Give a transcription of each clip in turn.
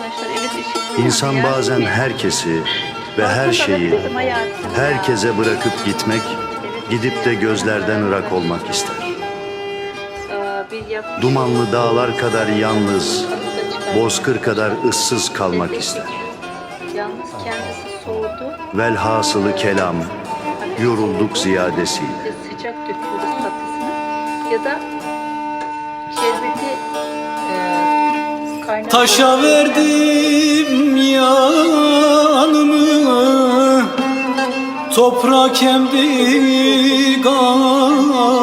arkadaşlar. Evet. İnsan bazen herkesi ve her şeyi herkese bırakıp gitmek, gidip de gözlerden ırak olmak ister. Yap- Dumanlı dağlar kadar yalnız, bozkır kadar ıssız kalmak ister. Velhasılı kelam, yorulduk ziyadesiyle. Ya sıcak döküyoruz tatlısını ya da şerbeti. Taşa verdim yanımı. Toprak emdi kanımı.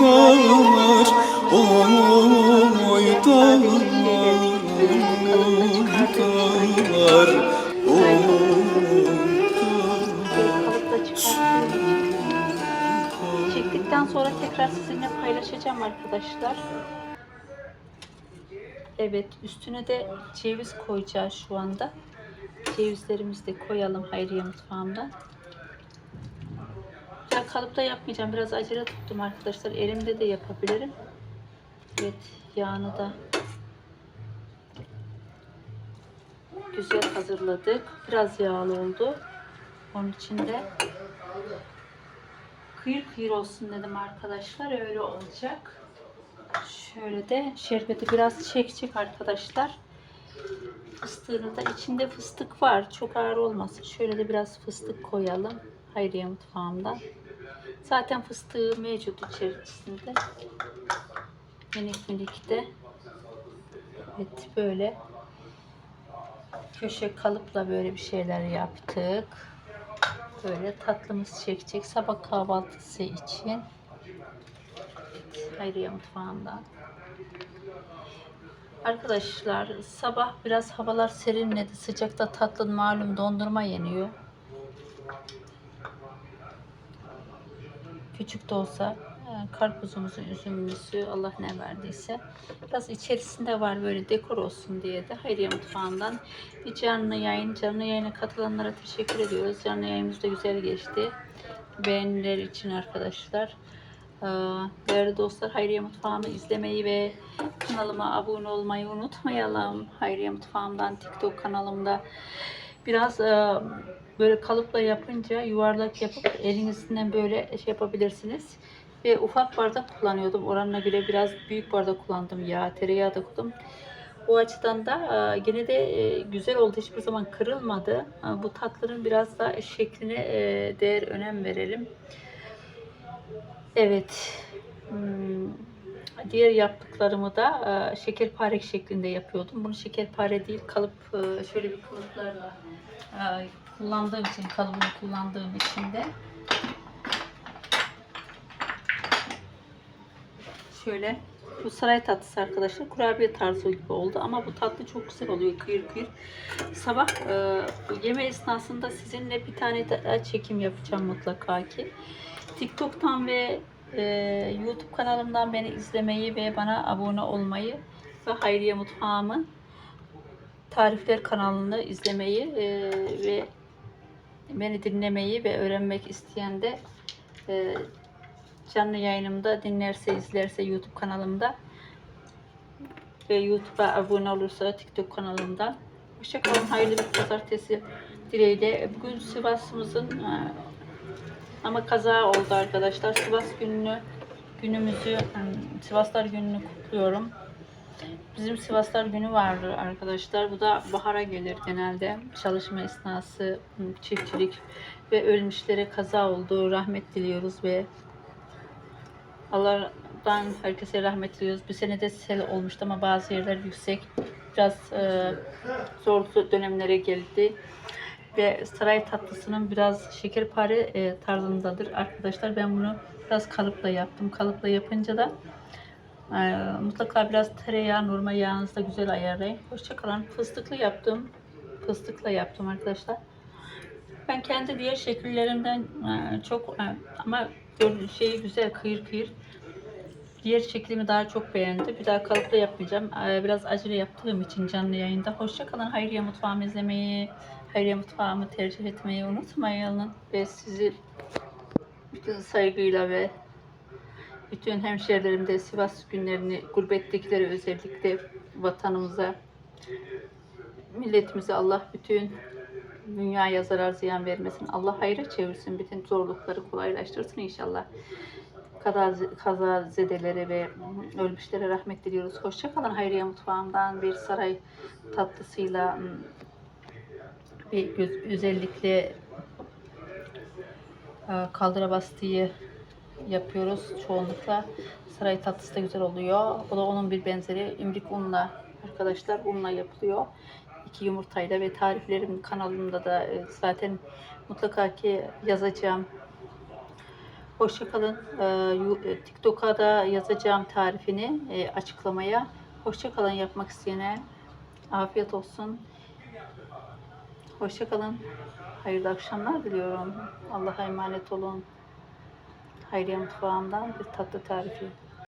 Dağlar, oy dağlar, Çektikten sonra tekrar sizinle paylaşacağım arkadaşlar. Evet üstüne de ceviz koyacağız şu anda. Cevizlerimizi de koyalım Hayriye mutfağımda. Ya kalıpta yapmayacağım. Biraz acele tuttum arkadaşlar. Elimde de yapabilirim. Evet yağını da güzel hazırladık. Biraz yağlı oldu. Onun için de kıyır kıyır olsun dedim arkadaşlar. Öyle olacak. Şöyle de şerbeti biraz çekecek arkadaşlar. Fıstığını da içinde fıstık var. Çok ağır olmasın. Şöyle de biraz fıstık koyalım. Hayriye mutfağımdan. Zaten fıstığı mevcut içerisinde. Minik minik de. Evet böyle köşe kalıpla böyle bir şeyler yaptık. Böyle tatlımız çekecek sabah kahvaltısı için. Hayriye mutfağından. Arkadaşlar sabah biraz havalar serinledi. Sıcakta tatlı malum dondurma yeniyor. Küçük de olsa karpuzumuzun üzümümüzü Allah ne verdiyse biraz içerisinde var böyle dekor olsun diye de Hayriye Mutfağı'ndan bir canlı yayın canlı yayına katılanlara teşekkür ediyoruz. Canlı yayınımız da güzel geçti. Beğeniler için arkadaşlar. Ee, Değerli dostlar Hayriye Mutfağımı izlemeyi ve kanalıma abone olmayı unutmayalım. Hayriye Mutfağımdan TikTok kanalımda biraz e, böyle kalıpla yapınca yuvarlak yapıp elinizden böyle şey yapabilirsiniz. Ve ufak bardak kullanıyordum. Oranına göre biraz büyük bardak kullandım ya. Tereyağı da koydum. O açıdan da e, gene de e, güzel oldu. Hiçbir zaman kırılmadı. E, Bu tatların biraz da şekline değer önem verelim. Evet. Hmm, Diğer yaptıklarımı da şekerpare şeklinde yapıyordum. Bunu şekerpare değil kalıp şöyle bir kalıplarla kullandığım için kalıbını kullandığım için de şöyle bu saray tatlısı arkadaşlar kurabiye tarzı gibi oldu ama bu tatlı çok güzel oluyor kıyır kıyır. Sabah e, yeme esnasında sizinle bir tane daha çekim yapacağım mutlaka ki. TikTok'tan ve e, YouTube kanalımdan beni izlemeyi ve bana abone olmayı ve Hayriye Mutfağımı tarifler kanalını izlemeyi e, ve beni dinlemeyi ve öğrenmek isteyen de e, canlı yayınımda dinlerse izlerse YouTube kanalımda ve YouTube'a abone olursa TikTok kanalımda. Hoşçakalın. Hayırlı bir pazartesi dileğiyle. Bugün Sivas'ımızın e, ama kaza oldu arkadaşlar. Sivas gününü günümüzü yani Sivaslar gününü kutluyorum. Bizim Sivaslar günü vardı arkadaşlar. Bu da bahara gelir genelde. Çalışma esnası, çiftçilik ve ölmüşlere kaza oldu. Rahmet diliyoruz ve Allah'tan herkese rahmet diliyoruz. Bu sene de sel olmuştu ama bazı yerler yüksek. Biraz e, zor dönemlere geldi. Ve saray tatlısının biraz şekerpare e, tarzındadır arkadaşlar. Ben bunu biraz kalıpla yaptım. Kalıpla yapınca da e, mutlaka biraz tereyağı, normal yağınızı da güzel ayarlayın. Hoşçakalın. Fıstıklı yaptım. Fıstıkla yaptım arkadaşlar. Ben kendi diğer şekillerimden e, çok e, ama şeyi güzel kıyır kıyır. Diğer şeklimi daha çok beğendi. Bir daha kalıpta yapmayacağım. E, Biraz acele yaptığım için canlı yayında. Hoşçakalın. Hayriye Mutfağımı izlemeyi, Hayriye Mutfağımı tercih etmeyi unutmayın. Ve sizi bütün saygıyla ve Bütün hemşehrilerim de Sivas günlerini gurbettekilere özellikle vatanımıza, milletimize Allah bütün dünyaya zarar ziyan vermesin. Allah hayra çevirsin. Bütün zorlukları kolaylaştırsın inşallah. Kaza, kaza zedelere ve ölmüşlere rahmet diliyoruz. Hoşçakalın. Hayriye Mutfağım'dan bir saray tatlısıyla hmm, bir göz- özellikle e, kaldıra yapıyoruz çoğunlukla. Saray tatlısı da güzel oluyor. O da onun bir benzeri. İmrik unla arkadaşlar unla yapılıyor. İki yumurtayla ve tariflerim kanalımda da e, zaten mutlaka ki yazacağım. Hoşçakalın. TikTok'a da yazacağım tarifini e, açıklamaya. Hoşçakalın yapmak isteyene. Afiyet olsun. Hoşçakalın. Hayırlı akşamlar diliyorum. Allah'a emanet olun. Hayriye Mutfağım'dan bir tatlı tarifi.